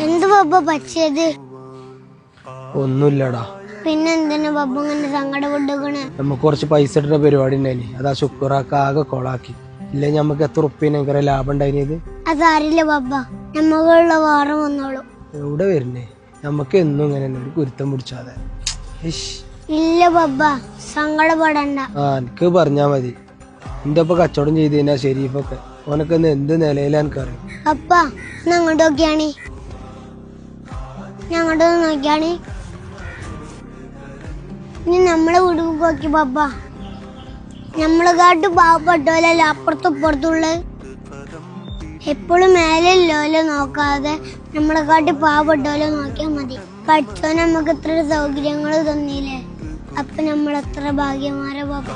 എന്ത് ബബ്ബ പറ്റിയത്? ഒന്നുമില്ലടാ. പിന്നെ എന്തിനാ ബബ്ബ ഇങ്ങനെ സങ്കടപ്പെട്ടുക്കണ് നമുക്ക് കുറച്ച് പൈസ ഇട്ട പരിപാടി ഉണ്ടായി അതാ ശുക്രാക്ക ആകെ കൊളാക്കി. ഇല്ലെങ്കിൽ നമുക്ക് എത്ര ഭയങ്കര ലാഭം ഉണ്ടായിരുന്നത് അതാരില്ല ബാബ നമ്മക്കുള്ള വേറെ വന്നോളൂ. എവിടെ വരുന്നേ നമുക്ക് എന്നും ഇങ്ങനെ തന്നെ ഒരു കുരുത്തം പിടിച്ചാതെ. ഇല്ല ബാബ സങ്കടപ്പെടണ്ട. ആ എനിക്ക് പറഞ്ഞാ മതി. ഒപ്പം കച്ചവടം ചെയ്ത് കഴിഞ്ഞാ ഷെരീഫൊക്കെ? ഓനൊക്കെ ഇന്ന് എന്ത് നിലയിലാ എനിക്കറിയാം. അപ്പ ഞങ്ങളുടെ നോക്കിയാണ് ഞങ്ങളുടെ നോക്കിയാണ്. ഇനി നമ്മളെ വീട് നോക്കി പപ്പ. നമ്മളെ കാട്ട് പാവപ്പെട്ടോലല്ല അപ്പുറത്തും ഇപ്പുറത്തുള്ള എപ്പോഴും മേലെ ലോല നോക്കാതെ നമ്മളെ കാട്ട് പാവപ്പെട്ടോലെ നോക്കിയാൽ മതി. പഠിച്ചോ നമുക്ക് ഇത്ര സൗകര്യങ്ങൾ തന്നില്ലേ? അപ്പൊ നമ്മൾ എത്ര ഭാഗ്യമാരെ പപ്പ.